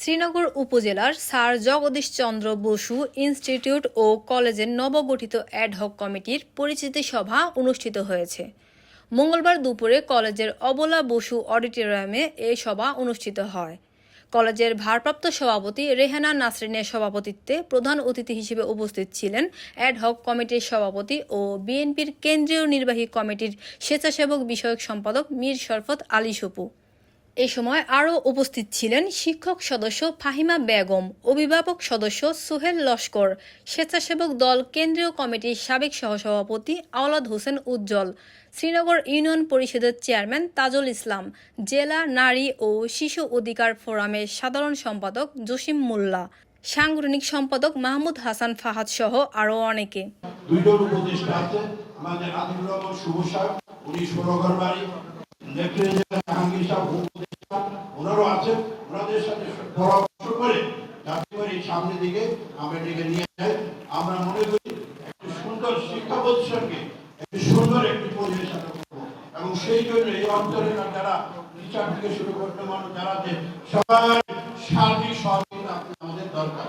শ্রীনগর উপজেলার sir Jagadish Chandra Basu institute ও কলেজের নবগঠিত অ্যাডহক কমিটির পরিচিতি সভা অনুষ্ঠিত হয়েছে। মঙ্গলবার দুপুরে কলেজের অবলা বসু অডিটোরিয়ামে এই সভা অনুষ্ঠিত হয়। কলেজের ভারপ্রাপ্ত সভাপতি রেহানা নাসরিনের সভাপতিত্বে প্রধান অতিথি হিসেবে উপস্থিত ছিলেন অ্যাডহক কমিটির সভাপতি ও বিএনপির কেন্দ্রীয় নির্বাহী কমিটির স্বেচ্ছাসেবক বিষয়ক সম্পাদক মীর শরফত আলী সপু। এ সময় আরও উপস্থিত ছিলেন শিক্ষক সদস্য ফাহিমা বেগম, অভিভাবক সদস্য সোহেল লস্কর, স্বেচ্ছাসেবক দল কেন্দ্রীয় কমিটির সাবেক সহসভাপতি আওলাদ হোসেন উজ্জ্বল, শ্রীনগর ইউনিয়ন পরিষদের চেয়ারম্যান তাজুল ইসলাম, জেলা নারী ও শিশু অধিকার ফোরামের সাধারণ সম্পাদক জসিম মোল্লা, সাংগঠনিক সম্পাদক মাহমুদ হাসান ফাহাদ সহ আরও অনেকে। আমাদের বাড়ি আছেন ওনাদের সাথে পরামর্শ করে যাতে করে সামনের দিকে আমরা এটাকে নিয়ে যাই আমরা মনে করি একটি সুন্দর শিক্ষা প্রতিষ্ঠানকে একটি সুন্দর একটি পরিবেশ এবং সেই জন্য এই অঞ্চলের যারা টিচার থেকে শুরু করতে মানুষ যারা আছে সবার সার্বিক সহযোগিতা আমাদের দরকার।